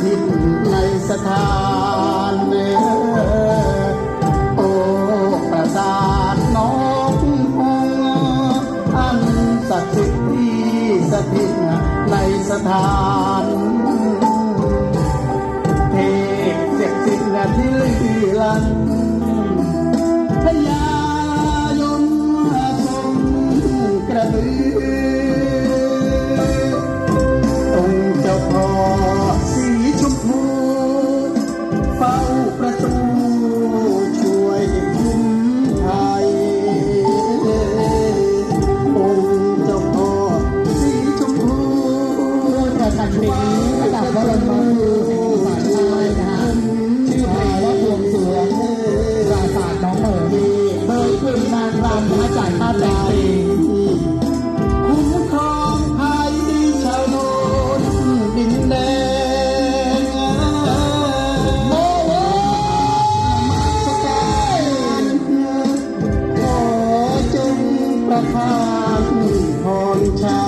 ทินในสถานเโอประสาทนกหงอันศักดิ์สิทธิ์สถิตในสถานเทพเจ็ดสิบนาทีลัน ลงนี้ระดับวรมงคลศิลนสายชายนะฮะชื่อเพลงว่าพวงสวงปราสาทน้องเหมยเบิกขึ้นนางรำพระจ่ายค่าแต่งเพลงคุ้มครองไทยดีชาวโนนดินแดงโมโหมาสการขอจงประทานพรชา